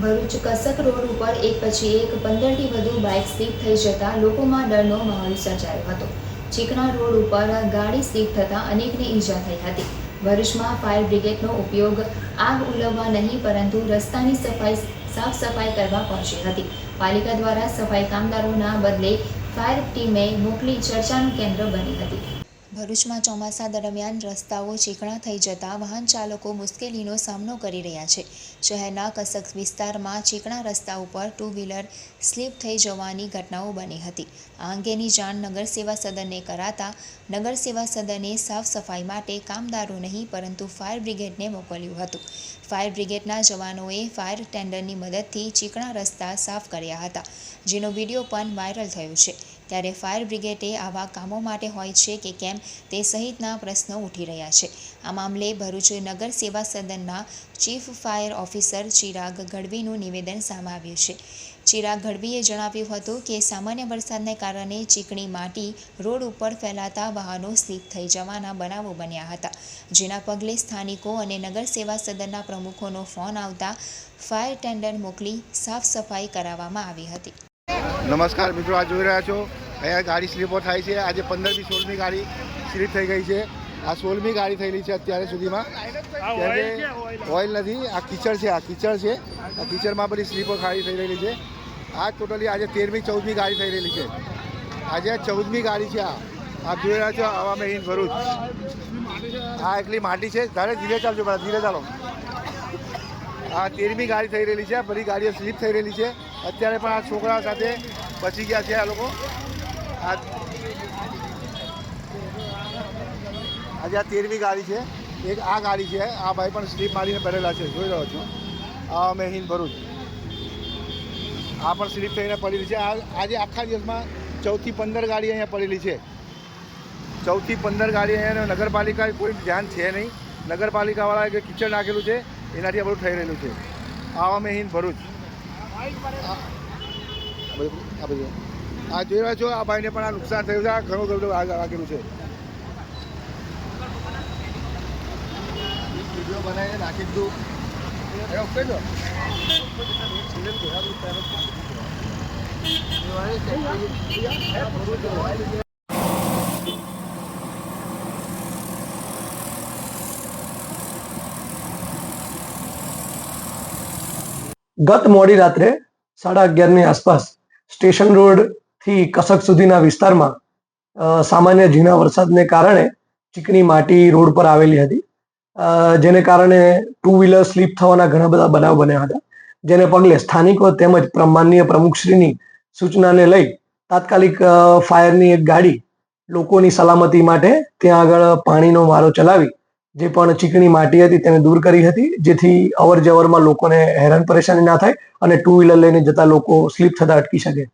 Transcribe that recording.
Bharuch કસક road ઉપર એક પછી એક પંદરથી વધુ બાઇક સ્લીપ થઈ જતા લોકોમાં ડરનો માહોલ સર્જાયો હતો. ચીકણા રોડ ઉપર ગાડી સ્લીપ થતાં અનેકને ઈજા થઈ હતી. ભરૂચમાં ફાયર બ્રિગેડનો ઉપયોગ આગ ઉલવવા નહીં, પરંતુ રસ્તાની સફાઈ સાફ સફાઈ કરવા પહોંચી હતી. પાલિકા દ્વારા સફાઈ કામદારોના બદલે ફાયર ટીમે મોકલી ચર્ચાનું કેન્દ્ર બની હતી. ભરૂચમાં ચોમાસા દરમિયાન રસ્તાઓ ચીકણા થઈ જતા વાહન ચાલકો મુશ્કેલીનો સામનો કરી રહ્યા છે. શહેરના કસક વિસ્તારમાં ચીકણા રસ્તા ઉપર ટુ વ્હીલર સ્લીપ થઈ જવાની ઘટનાઓ બની હતી. આ અંગેની જાણ નગર સેવા સદનને કરાતા નગર સેવા સદને સાફ સફાઈ માટે કામદારો નહીં, પરંતુ ફાયર બ્રિગેડને મોકલ્યું હતું. ફાયર બ્રિગેડના જવાનોએ ફાયર ટેન્ડરની મદદથી ચીકણા રસ્તા સાફ કર્યા હતા, જેનો વીડિયો પણ વાયરલ થયો છે. ત્યારે ફાયર બ્રિગેડે આવા કામો માટે હોય છે કે કેમ તે સહિતના પ્રશ્નો ઉઠી રહ્યા છે. આ મામલે ભરૂચ નગર સેવા સદનના ચીફ ફાયર ઓફિસર ચિરાગ ગઢવીનું નિવેદન સામે આવ્યું છે. ચિરાગ ગઢવીએ જણાવ્યું હતું કે, સામાન્ય વરસાદને કારણે ચીકણી માટી રોડ ઉપર ફેલાતા વાહનો સ્લીપ થઈ જવાના બનાવો બન્યા હતા. જેના પગલે સ્થાનિકો અને નગર સેવા સદનના પ્રમુખોનો ફોન આવતા ફાયર ટેન્ડર મોકલી સાફ સફાઈ કરાવવામાં આવી હતી. નમસ્કાર મિત્રો આ જોઈ રહ્યા છો. અહીંયા ગાડી સ્લીપો થાય છે. આજે પંદરમી સોળમી ગાડી સ્લીપ થઈ ગઈ છે. આ સોળમી ગાડી થયેલી છે અત્યારે સુધીમાં. ત્યારે ઓઇલ નથી આ કિચડ છે આ કિચડ છે. આ કિચડમાં બધી સ્લીપો ખાલી થઈ રહેલી છે. આ ટોટલી આજે તેરમી ચૌદમી ગાડી થઈ રહેલી છે. આજે ચૌદમી ગાડી છે આ. આપ જોઈ રહ્યા છો આવા મેં ભરૂચ. આ એકલી માટી છે. તારે ધીરે ચાલજો ધીરે ચાલો. આ તેરમી ગાડી થઈ રહેલી છે બધી ગાડીઓ સ્લીપ થઈ રહેલી છે. અત્યારે પણ આ છોકરા સાથે બચી ગયા છે આ લોકો. આજે આ તેરમી ગાડી છે. એક આ ગાડી છે, આ ભાઈ પણ સ્લીપ મારીને પડેલા છે, જોઈ રહ્યો છું. આ અમે હિન્દ ભરૂચ. આ પણ સ્લીપ થઈને પડેલી છે. આજે આખા દિવસમાં ચૌદથી પંદર ગાડી અહીંયા પડેલી છે. ચૌદથી પંદર ગાડી અહીંયા નગરપાલિકા કોઈ ધ્યાન છે નહીં. નગરપાલિકાવાળાએ કિચડ નાખેલું છે. એનાથી આ બધું થઈ રહેલું છે. આવા મેં હિન્દ ભરૂચ. આ બધું આ જોઈ રહ્યા છો આ ભાઈને પણ આ નુકસાન થયું છે આ ઘણું બધું આગ લાગેલું છે. વીડિયો બનાવીને નાખી દીધું. ઓકે જો ગત મોડી રાત્રે સાડા અગિયારની આસપાસ સ્ટેશન રોડથી કસક સુધીના વિસ્તારમાં સામાન્ય ઝીણા વરસાદને કારણે ચીકણી માટી રોડ પર આવેલી હતી. જેને કારણે ટુ વ્હીલર સ્લીપ થવાના ઘણા બધા બનાવ બન્યા હતા. જેને પગલે સ્થાનિકો તેમજ માનનીય પ્રમુખશ્રીની સૂચનાને લઈ તાત્કાલિક ફાયરની એક ગાડી લોકોની સલામતી માટે ત્યાં આગળ પાણીનો વારો ચલાવી જે પણ ચીકણી માટી હતી તેને દૂર કરી હતી, જેથી અવર જવરમાં લોકોને હેરાન પરેશાની ના થાય અને ટુ વ્હીલર લઈને જતા લોકો સ્લીપ થતા અટકી શકે.